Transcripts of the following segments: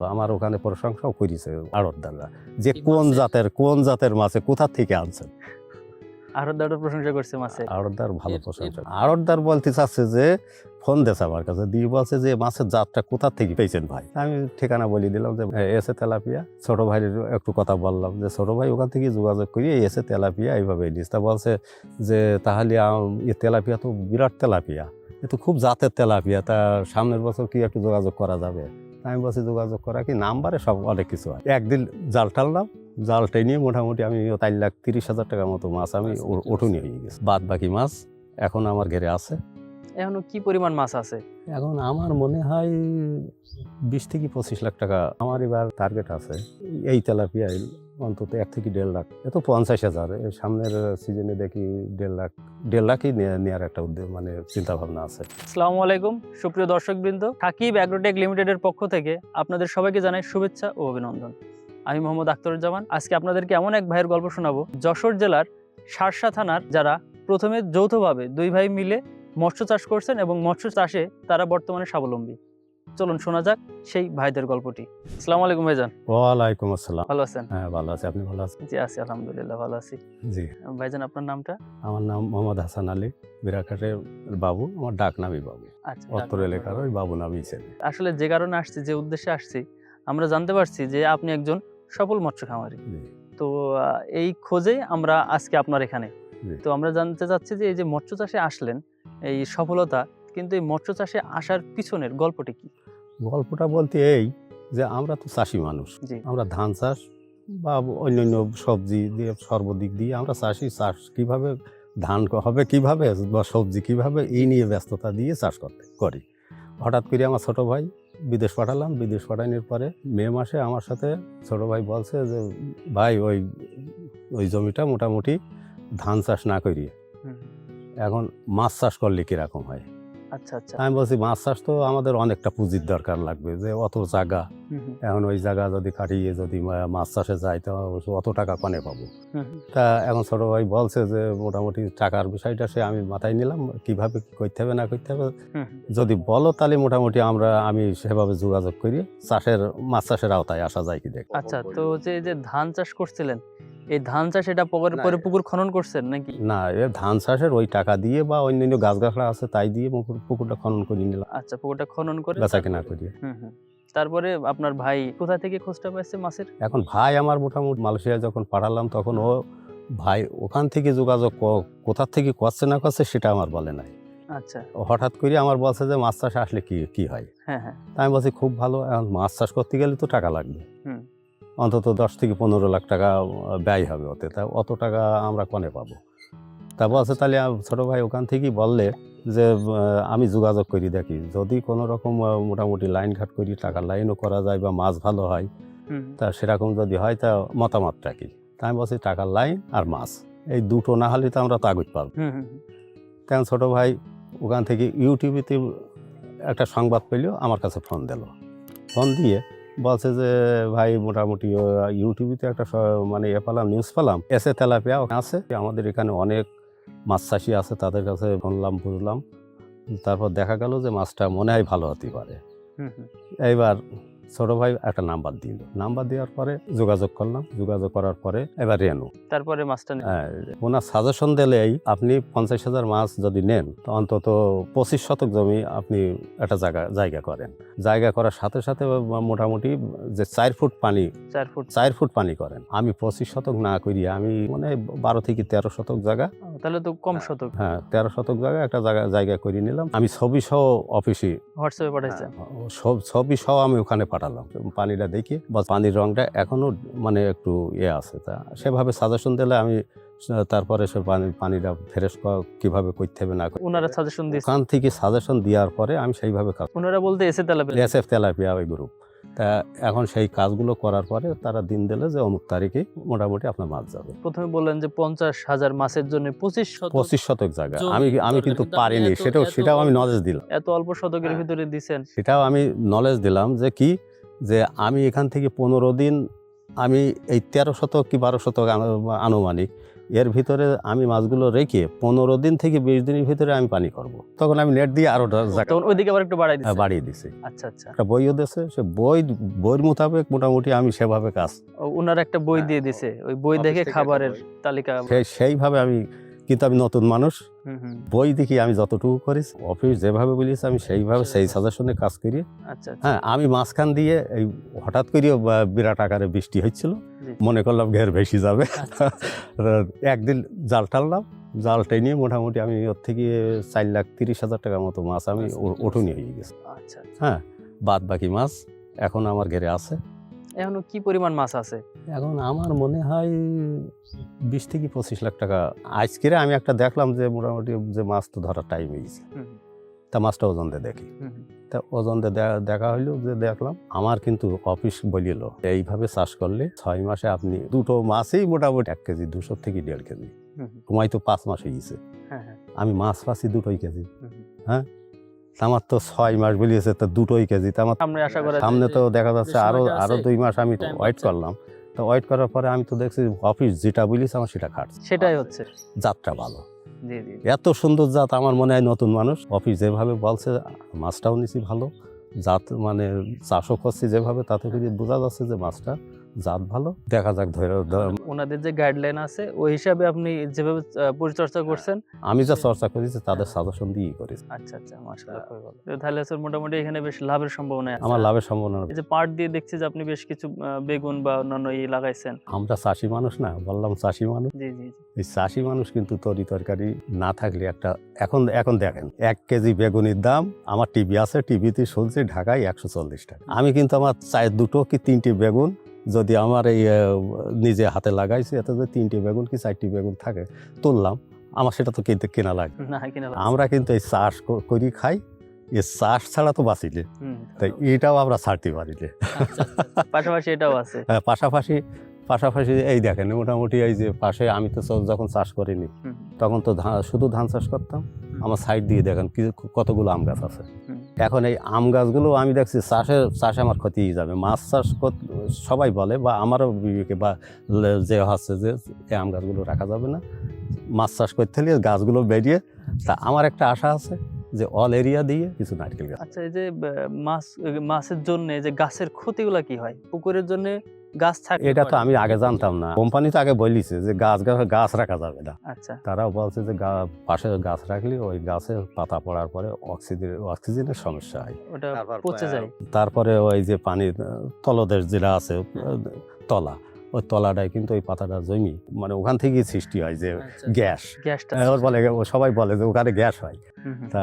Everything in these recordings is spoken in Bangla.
আমার ওখানে প্রশংসাও করেছে আড়তদাররা যে কোন জাতের কোন জাতের মাছে কোথা থেকে আনছেন? আরও প্রশংসা করছে মাছে। আড়তদার ভালো প্রশংসা। আড়তদার বলতে চাচ্ছে যে ফোন দেছে আমার কাছে দিয়ে বলছে যে মাছের জাতটা কোথা থেকে পেয়েছেন ভাই? আমি ঠিকানা বলে দিলাম যে এসে তেলাপিয়া। ছোট ভাইয়ের একটু কথা বললাম যে ছোট ভাই ওখান থেকে যোগাযোগ করি এসে তেলাপিয়া এইভাবে নিস তা বলছে যে তাহলে তেলাপিয়া তো বিরাট তেলাপিয়া। এ তো খুব জাতের তেলাপিয়া। তা সামনের বছর কি একটু যোগাযোগ করা যাবে? আমি বলছি যোগাযোগ করা কি নাম্বারে? সব অনেক কিছু হয় একদিন জাল টানলাম জাল টেনে মোটামুটি আমি তাই লাখ তিরিশ হাজার টাকার মতো মাছ আমি উঠুনি হয়ে গেছি। বাদ বাকি মাছ এখন আমার ঘেরে আছে। এখন কি পরিমাণ মাছ আছে? এখন আমার মনে হয় বিশ থেকে পঁচিশ লাখ টাকা। আমার এবার টার্গেট আছে এই তেলাপিয়ায় অন্তত এক থেকে দেড় লাখ এত পঞ্চাশ হাজার। সামনের সিজনে দেখি দেড় লাখ, দেড় লাখই নেওয়ার একটা উদ্যোগ মানে চিন্তা ভাবনা আছে। আসসালামু আলাইকুম, সুপ্রিয় দর্শকবৃন্দ সাকিব অ্যাগ্রোটেক লিমিটেডের পক্ষ থেকে আপনাদের সবাইকে জানাই শুভেচ্ছা ও অভিনন্দন। আমি মোহাম্মদ আখতারুজ্জামান, আজকে আপনাদেরকে এমন এক ভাইয়ের গল্প শোনাবো, যশোর জেলার শার্শা থানার যারা প্রথমে যৌথভাবে দুই ভাই মিলে মৎস্য চাষ করছেন এবং মৎস্য চাষে তারা বর্তমানে স্বাবলম্বী। চলুন শোনা যাক সেই ভাইদের গল্পটি। আসসালামু আলাইকুম ভাইজান। ওয়ালাইকুম আসসালাম। ভালো আছেন? হ্যাঁ ভালো আছে। আপনি ভালো আছেন? জি আছি আলহামদুলিল্লাহ ভালো আছি। জি। ভাইজান আপনার নামটা? আমার নাম মোহাম্মদ হাসান আলী বিরাঘাটের বাবু আমার ডাক নামই বাবু। আচ্ছা অত্তর এলাকার ওই বাবু নামই ছেলে। আসলে যে কারণে আসছি যে উদ্দেশ্যে আসছি আমরা জানতে পারছি যে আপনি একজন সফল মৎস্য খামারি। জি। তো এই খোঁজেই আমরা আজকে আপনার এখানে। তো আমরা জানতে চাচ্ছি যে এই যে মৎস্য চাষে আসলেন এই সফলতা কিন্তু এই মৎস্য চাষে আসার পিছনের গল্পটি কি? গল্পটা বলতে এই যে আমরা তো চাষি মানুষ। আমরা ধান চাষ বা অন্যান্য সবজি দিয়ে সর্বদিক দিয়ে আমরা চাষি। চাষ কীভাবে ধান হবে কীভাবে বা সবজি কীভাবে এই নিয়ে ব্যস্ততা দিয়ে চাষ করতে করি। হঠাৎ করে আমার ছোট ভাই বিদেশ পাঠালাম। বিদেশ পাঠানোর পরে মে মাসে আমার সাথে ছোট ভাই বলছে যে ভাই ওই ওই জমিটা মোটামুটি ধান চাষ না করিয়ে এখন মাছ চাষ করলে কীরকম হয়? আচ্ছা আচ্ছা। আমি বলছি মাছ চাষ তো আমাদের অনেকটা পুঁজির দরকার লাগবে যে অত জায়গা। এখন ওই জায়গা যদি কাটিয়ে যদি মাছ চাষে যাই তো অত টাকা কনে পাবো। তা এখন ছোট ভাই বলছে যে মোটামুটি টাকার বিষয়টা সে আমি মাথায় নিলাম কীভাবে কি করতে হবে না করতে হবে। যদি বলো তাহলে মোটামুটি আমরা আমি সেভাবে যোগাযোগ করি চাষের মাছ চাষের আওতায় আসা যায় কি দেখ। আচ্ছা তো যে যে ধান চাষ করছিলেন এই ধান চাষ এটা পরে পরে পুকুর খনন করছেন নাকি? না এ ধান চাষের ওই টাকা দিয়ে বা অন্যান্য গাছ গাছলা আছে তাই দিয়ে পুকুর- পুকুরটা খনন করে নিলাম। আচ্ছা পুকুরটা খনন করে বেচা কেনা হুম। তারপরে আপনার ভাই কোথা থেকে খোঁজটা পাইছে মাছের? এখন ভাই আমার মোটামুটি মালয়েশিয়া যখন পাঠালাম তখন ও ভাই ওখান থেকে যোগাযোগ কোথা থেকে করছে না করছে সেটা আমার বলে নাই। আচ্ছা। ও হঠাৎ করে আমার বলছে যে মাছ চাষ আসলে কি কি হয়? হ্যাঁ হ্যাঁ। আমি বলছি খুব ভালো এখন মাছ চাষ করতে গেলে তো টাকা লাগবে। হুম। অন্তত দশ থেকে পনেরো লাখ টাকা ব্যয় হবে ওতে। তা অত টাকা আমরা কনে পাবো? তা বলছে তাহলে ছোটো ভাই ওখান থেকেই বললে যে আমি যোগাযোগ করি দেখি। যদি কোনো রকম মোটামুটি লাইন ঘাট করি টাকার লাইনও করা যায় বা মাছ ভালো হয় তা সেরকম যদি হয় তা মতামতটা কি? তা আমি বলছি টাকার লাইন আর মাছ এই দুটো না হলে তো আমরা তাগুত পাবো। হুম। ছোট ভাই ওখান থেকে ইউটিউবেতে একটা সংবাদ পেলেও আমার কাছে ফোন দিল। ফোন দিয়ে বলছে যে ভাই মোটামুটি ইউটিউবে ইউটিউবেতে একটা মানে ইয়ে পেলাম নিউজ পেলাম। এসে তেলাপিয়া আছে। আমাদের এখানে অনেক মাছ চাষি আছে তাদের কাছে শুনলাম বুঝলাম। তারপর দেখা গেল যে মাছটা মনে হয় ভালো হতে পারে। এইবার ছোট ভাই একটা নাম্বার দিল। নাম্বার দেওয়ার পরে যোগাযোগ করলাম। যোগাযোগ করার পরে এবার রেনু। তারপরে মাছটা হ্যাঁ, ওনার সাজেশন দিলেই আপনি পঞ্চাশ হাজার মাছ যদি নেন তো অন্তত পঁচিশ শতক জমি আপনি একটা জায়গা জায়গা করেন। জায়গা করার সাথে সাথে মোটামুটি যে চার ফুট পানি চার ফুট। চার ফুট পানি করেন। আমি পঁচিশ শতক না করি আমি মানে বারো থেকে তেরো শতক জায়গা। তাহলে তো কম শতক। হ্যাঁ তেরো শতক জায়গা একটা জায়গা জায়গা করে নিলাম। আমি ছবি সহ অফিসে হোয়াটসঅ্যাপে পাঠাইছেন হ্যাঁ, সব ছবি সহ আমি ওখানে পাঠালাম পানিটা দেখি বা পানির রঙটা এখনও মানে একটু ইয়ে আছে। তা সেভাবে সাজেশন দিলে আমি তারপরে সে পানি পানিটা ফ্রেশ কীভাবে করতে হবে না ওনারা সাজেশন দিয়ে ওখান থেকে সাজেশন দেওয়ার পরে আমি সেইভাবে কাজ ওনারা বলতে এসে তেলাপিয়া। এস এফ তেলাপিয়া ওই গ্রুপ তা এখন সেই কাজগুলো করার পরে তারা দিন দিলে যে অমুক তারিখে মোটামুটি আপনার মাছ যাবে। প্রথমে বললেন যে পঞ্চাশ হাজার মাছের জন্য পঁচিশ শতক পঁচিশ শতক জায়গা। আমি আমি কিন্তু পারিনি সেটাও সেটাও আমি নলেজ দিলাম। এত অল্প শতকের হ্যাঁ। ভিতরে দিছেন। সেটাও আমি নলেজ দিলাম যে কি? যে আমি এখান থেকে পনেরো দিন আমি এই তেরো শতক কি বারো শতক আনু- আনুমানিক এর ভিতরে আমি মাছগুলো রেখে পনেরো দিন থেকে বিশ দিনের ভিতরে আমি পানি করব। তখন আমি নেট দিয়ে আরও তখন ওইদিকে আবার একটু বাড়াই দিচ্ছে বাড়িয়ে দিছি। আচ্ছা আচ্ছা। একটা বইও দিয়েছে সে বই বইয়ের মোতাবেক মোটামুটি আমি সেভাবে কাজ ওনার একটা বই দিয়ে হ্যাঁ, দিছে ওই বই দেখে খাবারের তালিকা সেইভাবে আমি কিন্তু আমি নতুন মানুষ। বই দেখি আমি যতটুকু করি অফিস যেভাবে বলেছে আমি সেইভাবে সেই সাজেশনে কাজ করি। আচ্ছা আচ্ছা। হ্যাঁ আমি মাঝখান দিয়ে এই হঠাৎ করে বিরাট আকারে বৃষ্টি হচ্ছিল। মনে করলাম ঘের ভেসে যাবে। আচ্ছা, একদিন জাল টানলাম জাল টেনে মোটামুটি আমি ওর থেকে চার লাখ তিরিশ হাজার টাকার মতো মাছ আমি উঠুনি হয়ে গেছি। আচ্ছা আচ্ছা। হ্যাঁ বাদ বাকি মাছ এখন আমার ঘেরে আছে। এখনও কি পরিমাণ মাছ আছে? এখন আমার মনে হয় বিশ থেকে পঁচিশ লাখ টাকা। আজকের আমি একটা দেখলাম যে মোটামুটি যে মাছ তো ধরার টাইম হয়ে হুম, তা মাছটা ওজন দিয়ে দেখি। তা ওজন দিয়ে দেখা হইল যে দেখলাম আমার কিন্তু অফিস বলিল এইভাবে চাষ করলে ছয় মাসে আপনি দুটো মাছই মোটামুটি এক কেজি দুশো থেকে দেড় কেজি। তোমায় তো পাঁচ মাস হয়ে গেছে হ্যাঁ হ্যাঁ। আমি মাছ পাচ্ছি দুটোই কেজি। হ্যাঁ? আমার তো ছয় মাস বলিয়েছে তো দুটোই কেজি। তা আমার সামনে তো দেখা যাচ্ছে আরও আরও দুই মাস আমি ওয়েট করলাম। তো ওয়েট করার পরে আমি তো দেখছি অফিস যেটা বলিস আমার সেটা খাটছে। সেটাই হচ্ছে। যাত্রা ভালো। এত সুন্দর জাত আমার মনে হয় নতুন মানুষ। অফিস যেভাবে বলছে, মাছটাও নিছি ভালো। জাত মানে চাষও করছি যেভাবে, তাতে করে বোঝা যাচ্ছে যে মাছটা জাত ভালো। দেখা যাক ধরে ধ- ওনাদের যে গাইডলাইন আছে ওই হিসাবে আপনি যেভাবে পরিচর্যা করছেন? আমি যা চর্চা করেছি তাদের সাজেশন দিয়েই করেছি। আচ্ছা আচ্ছা মাশাআল্লাহ। তাহলে স্যার মোটামুটি এখানে বেশ লাভের সম্ভাবনা আছে। আমার লাভের সম্ভাবনা এই যে পাট দিয়ে দেখছি যে আপনি বেশ কিছু বেগুন বা অন্যান্য ই লাগাইছেন। আমরা চাষি মানুষ না বললাম চাষি মানুষ। জি জি এই চাষি মানুষ কিন্তু তরি তরকারি না থাকলে একটা এখন এখন দেখেন এক কেজি বেগুনের দাম আমার টিভি আছে টিভিতে শুনছি ঢাকায় একশো চল্লিশ টাকা। আমি কিন্তু আমার চায় দুটো কি তিনটি বেগুন যদি আমার এই নিজে হাতে লাগাইছি এতে যদি তিনটি বেগুন কি চারটি বেগুন থাকে তুললাম আমার সেটা তো কিনতে কেনা লাগে। আমরা কিন্তু এই চাষ করি খাই এ চাষ ছাড়া তো বাঁচিলে। তাই এটাও আমরা ছাড়তে পারিলে আচ্ছা, আচ্ছা। পাশাপাশি এটাও আছে। হ্যাঁ, পাশাপাশি পাশাপাশি এই দেখেন মোটামুটি এই যে পাশে আমি তো যখন চাষ করিনি তখন তো ধান শুধু ধান চাষ করতাম। আমার সাইড দিয়ে দেখেন কতগুলো আম গাছ আছে। এখন এই আম গাছগুলো আমি দেখছি চাষে চাষে আমার ক্ষতি যাবে। মাছ চাষ সবাই বলে বা আমারও বিবেকে বা যে হচ্ছে যে এই আম গাছগুলো রাখা যাবে না। মাছ চাষ করতে হলে গাছগুলো বেরিয়ে তা আমার একটা আশা আছে যে অল এরিয়া দিয়ে কিছু নারকেল গাছ। আচ্ছা এই যে মাছ মাছের জন্য যে গাছের ক্ষতিগুলো কি হয়? পুকুরের জন্য গাছ থাকে এটা তো আমি আগে জানতাম না। কোম্পানি তো আগে বলিছে যে গাছ গাছ গাছ রাখা যাবে না। আচ্ছা। তারাও বলছে যে গা- পাশে গাছ রাখলে ওই গাছে পাতা পড়ার পরে অক্সিজেন অক্সিজেনের সমস্যা হয়। ওটা পচে যায়। তারপরে ওই যে পানির তলদেশ যেটা আছে তলা ওই তলাটায় কিন্তু ওই পাতাটা জমি মানে ওখান থেকেই সৃষ্টি হয় যে আচ্ছা। গ্যাস। গ্যাসটা বলে সবাই বলে যে ওখানে গ্যাস হয়। তা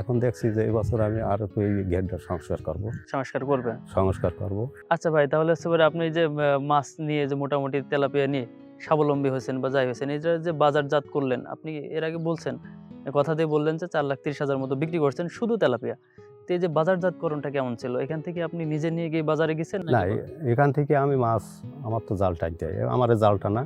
এখন দেখছি যে এবছর আমি আর একটু এই গ্যাসটা সংস্কার করব। সংস্কার করবে? সংস্কার করব। আচ্ছা ভাই তাহলে হচ্ছে আপনি যে মাছ নিয়ে যে মোটামুটি তেলাপিয়া নিয়ে স্বাবলম্বী হয়েছেন বা যাই হয়েছেন এটা যে বাজারজাত করলেন আপনি এর আগে বলছেন কথা দিয়ে বললেন যে চার লাখ তিরিশ হাজার মতো বিক্রি করছেন শুধু তেলাপিয়া। তো এই যে বাজারজাতকরণটা কেমন ছিল? এখান থেকে আপনি নিজে নিয়ে গিয়ে বাজারে গেছেন না এখান থেকে আমি মাছ আমার তো জাল টানতে দেয় আমার জাল টানা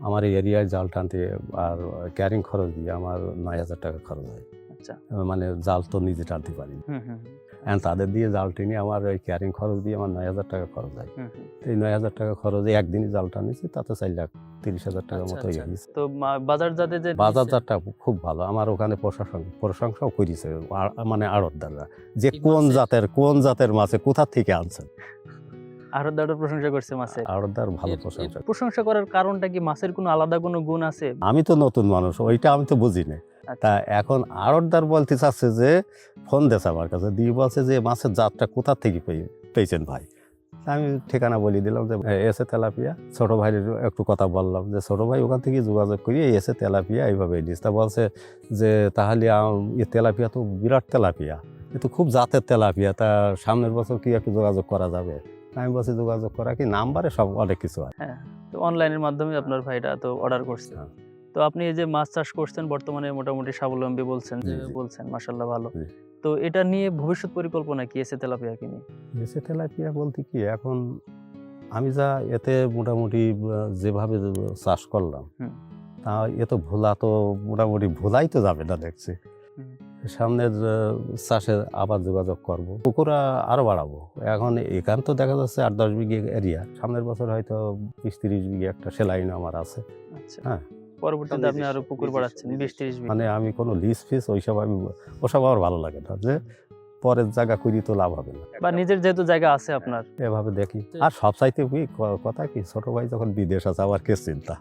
আমার এরিয়ায় জাল টানতে আর ক্যারিং খরচ দিয়ে আমার নয় হাজার টাকা খরচ হয়। আচ্ছা। মানে জাল তো নিজে টানতে পারি হুম হুম। এখন তাদের দিয়ে জাল টেনে আমার ওই ক্যারিং খরচ দিয়ে আমার নয় হাজার টাকা খরচ হয়। তো এই নয় হাজার টাকা খরচে একদিনই জাল টানিয়েছি তাতে চার লাখ তিরিশ হাজার টাকার আচ্ছা, মতো আচ্ছা। ইয়ে হয়েছে। তো মা- বাজারজাতে যে বাজার বাজারটা খুব ভালো। আমার ওখানে প্রশাসন প্রশংসাও করেছে মানে আড়তদাররা। যে কোন জাতের কোন জাতের মাছে কোথা থেকে আনছেন আরও দারো প্রশংসা করছে মাছের আড়তদার ভালো প্রশংসা। প্রশংসা করার কারণটা কি মাছের কোনো আলাদা কোনো গুণ আছে? আমি তো নতুন মানুষ ওইটা আমি তো বুঝি না। তা এখন আড়তদার বলতে চাচ্ছে যে ফোন দেছে আমার কাছে। দিয়ে বলছে যে মাছের জাতটা কোথা থেকে পেয়ে- পেয়েছেন ভাই? আমি ঠিকানা বলে দিলাম যে এসে তেলাপিয়া। ছোট ভাইয়ের একটু কথা বললাম যে ছোট ভাই ওখান থেকে যোগাযোগ করি এসে তেলাপিয়া এইভাবে নিস তা বলছে যে তাহলে এ তেলাপিয়া তো বিরাট তেলাপিয়া। এ তো খুব জাতের তেলাপিয়া। তা সামনের বছর কি একটু যোগাযোগ করা যাবে? আমি বলছি যোগাযোগ করা কি? নাম্বারে সব অনেক কিছু আছে। হ্যাঁ তো অনলাইনের মাধ্যমে আপনার ভাইটা তো অর্ডার করছে। হ্যাঁ। তো আপনি এই যে মাছ চাষ করছেন বর্তমানে মোটামুটি স্বাবলম্বী বলছেন যে বলছেন মাসাল্লাহ ভালো। তো এটা নিয়ে ভবিষ্যৎ পরিকল্পনা কি এসে তেলাপিয়া কি নিয়ে? এসে তেলাপিয়া বলতে কি এখন আমি যা এতে মোটামুটি যেভাবে চাষ করলাম তা এ তো ভোলা তো মোটামুটি ভোলাই তো যাবে না দেখছি। সামনের চাষে আবার যোগাযোগ করব। পুকুরা আরও বাড়াবো। এখন এখান তো দেখা যাচ্ছে আট দশ বিঘে এরিয়া সামনের বছর হয়তো বিশ তিরিশ বিঘে একটা সেলাইন আমার আছে। আচ্ছা। হ্যাঁ। পরবর্তীতে আপনি আরও পুকুর বাড়াচ্ছেন বিশ। তিরিশ মানে আমি কোনো লিস ফিস ওইসব আমি ওসব আমার ভালো লাগে না যে পরের জায়গা করি তো লাভ হবে না। বা নিজের যেহেতু জায়গা আছে আপনার। এভাবে দেখি। আর কি কথা কি ছোট ভাই যখন বিদেশ আছে আবার কে চিন্তা।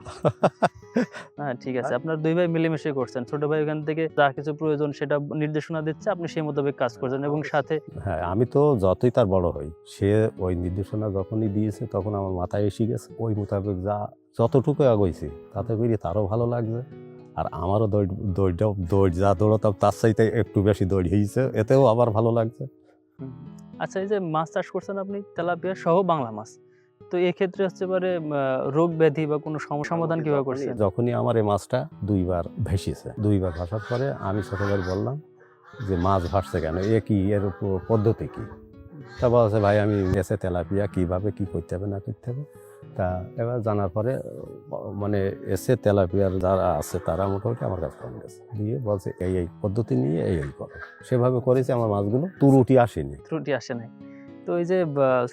হ্যাঁ ঠিক আছে। আপনার দুই ভাই মিলেমিশে করছেন। ছোট ভাই ওখান থেকে যা কিছু প্রয়োজন সেটা নির্দেশনা দিচ্ছে আপনি সেই মোতাবেক কাজ করছেন এবং সাথে হ্যাঁ আমি তো যতই তার বড় হই সে ওই নির্দেশনা যখনই দিয়েছে তখন আমার মাথায় এসে গেছে ওই মোতাবেক যা যতটুকু আগাইছি তাতে করে তারও ভালো লাগছে। আর আমারও দৌড় দৌড়টাও দৌড় যা দৌড়াতাম তার চাইতে একটু বেশি দৌড় হয়েছে এতেও আবার ভালো লাগছে। আচ্ছা এই যে মাছ চাষ করছেন আপনি তেলাপিয়া সহ বাংলা মাছ। তো এক্ষেত্রে হচ্ছে পারে রোগ ব্যাধি বা কোনো সমস্যা সমাধান কীভাবে করছেন? যখনই আমার এই মাছটা দুইবার ভেসেছে দুইবার ভাসার পরে আমি ছোটবার বললাম যে মাছ ভাসছে কেন? এ কি? এর পদ্ধতি কি? তা বলছে ভাই আমি এসে তেলাপিয়া কীভাবে কি করতে হবে না করতে হবে? তা এবার জানার পরে মানে এসে তেলাপিয়ার যারা আছে তারা মোটামুটি আমার কাছে ফোন গেছে দিয়ে বলছে এই এই পদ্ধতি নিয়ে এই এই করো। সেভাবে করেছে আমার মাছগুলো ত্রুটি আসেনি। ত্রুটি আসে নাই। তো এই যে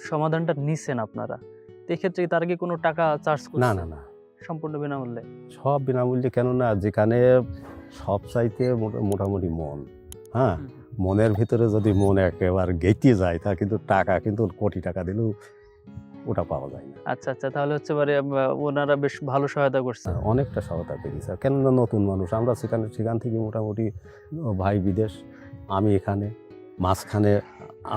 সমাধানটা নিছেন আপনারা এক্ষেত্রে তারা কি কোনো টাকা চার্জ না না না। সম্পূর্ণ বিনামূল্যে? সব বিনামূল্যে কেননা যেখানে সব চাইতে মোটা- মোটামুটি মন হ্যাঁ? মনের ভিতরে যদি মন একেবারে গেঁথে যায় তা কিন্তু টাকা কিন্তু কোটি টাকা দিলেও ওটা পাওয়া যায় না। আচ্ছা আচ্ছা তাহলে হচ্ছে পারে ওনারা বেশ ভালো সহায়তা করছে। হ্যাঁ, অনেকটা সহায়তা পেয়েছে। কেননা নতুন মানুষ আমরা সেখানে সেখান থেকে মোটামুটি ভাই বিদেশ আমি এখানে মাঝখানে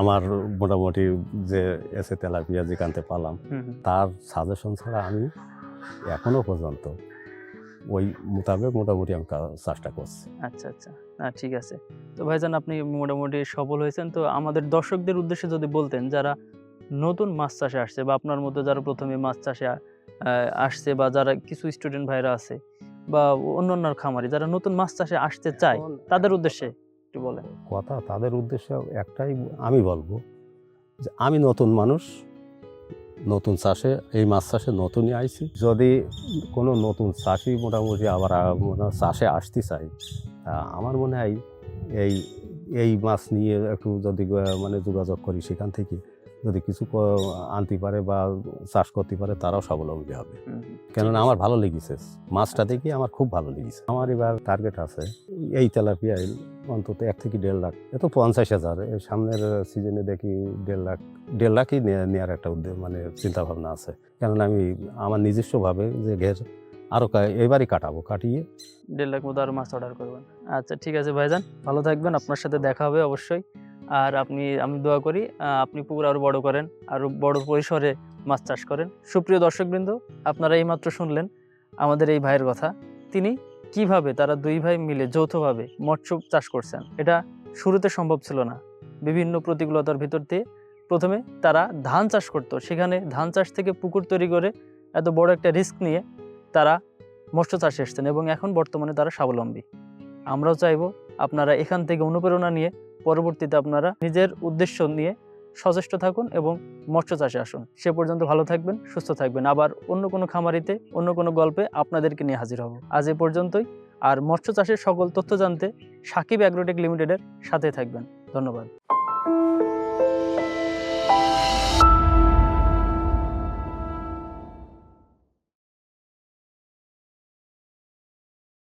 আমার মোটামুটি যে এসে তেলাপিয়া যেখানতে পালাম। তার সাজেশন ছাড়া আমি এখনও পর্যন্ত ওই মোতাবেক মোটামুটি আমি চাষটা করছি। আচ্ছা আচ্ছা না ঠিক আছে। তো ভাইজান আপনি মোটামুটি সফল হয়েছেন। তো আমাদের দর্শকদের উদ্দেশ্যে যদি বলতেন যারা নতুন মাছ চাষে আসছে বা আপনার মধ্যে যারা প্রথমে মাছ চাষে আসছে বা যারা কিছু স্টুডেন্ট ভাইরা আছে বা অন্যান্য খামারি যারা নতুন মাছ চাষে আসতে চায় তাদের উদ্দেশ্যে একটু বলেন। কথা তাদের উদ্দেশ্যে একটাই আমি বলব যে আমি নতুন মানুষ নতুন চাষে এই মাছ চাষে নতুনই আইছি। যদি কোনো নতুন চাষি মোটামুটি আবার চাষে আসতে চাই তা আমার মনে হয় এই এই মাছ নিয়ে একটু যদি মানে যোগাযোগ করি সেখান থেকে। যদি কিছু আনতে পারে বা চাষ করতে পারে তারাও স্বাবলম্বী হবে। কেননা আমার ভালো লেগেছে। মাছটা দেখি আমার খুব ভালো লেগেছে। আমার এবার টার্গেট আছে এই তেলাপিয়া অন্তত এক থেকে দেড় লাখ। এত পঞ্চাশ হাজার। সামনের সিজনে দেখি দেড় লাখ দেড় লাখই নেওয়ার একটা উদ্যোগ মানে চিন্তাভাবনা আছে। কেননা আমি আমার নিজস্বভাবে যে ঘের আরও এবারই কাটাবো কাটিয়ে দেড় লাখ মতো আর মাছ অর্ডার করবেন। আচ্ছা ঠিক আছে ভাইজান। ভালো থাকবেন। আপনার সাথে দেখা হবে অবশ্যই। আর আপনি, আমি দোয়া করি আপনি পুকুর আরও বড় করেন আরও বড় পরিসরে মাছ চাষ করেন। সুপ্রিয় দর্শকবৃন্দ, আপনারা এইমাত্র শুনলেন আমাদের এই ভাইয়ের কথা। তিনি কীভাবে তারা দুই ভাই মিলে যৌথভাবে মৎস্য চাষ করছেন, এটা শুরুতে সম্ভব ছিল না। বিভিন্ন প্রতিকূলতার ভিতর দিয়ে প্রথমে তারা ধান চাষ করতো। সেখানে ধান চাষ থেকে পুকুর তৈরি করে এত বড় একটা রিস্ক নিয়ে তারা মৎস্য চাষে এসছেন এবং এখন বর্তমানে তারা স্বাবলম্বী। আমরাও চাইব আপনারা এখান থেকে অনুপ্রেরণা নিয়ে পরবর্তীতে আপনারা নিজের উদ্দেশ্য নিয়ে সচেষ্ট থাকুন এবং মৎস্য চাষে আসুন। সে পর্যন্ত ভালো থাকবেন, সুস্থ থাকবেন। আবার অন্য কোনো খামারিতে, অন্য কোনো গল্পে আপনাদেরকে নিয়ে হাজির হব। আজ এ পর্যন্তই। আর মৎস্য চাষের সকল তথ্য জানতে সাকিব অ্যাগ্রোটেক লিমিটেডের সাথে থাকবেন। ধন্যবাদ।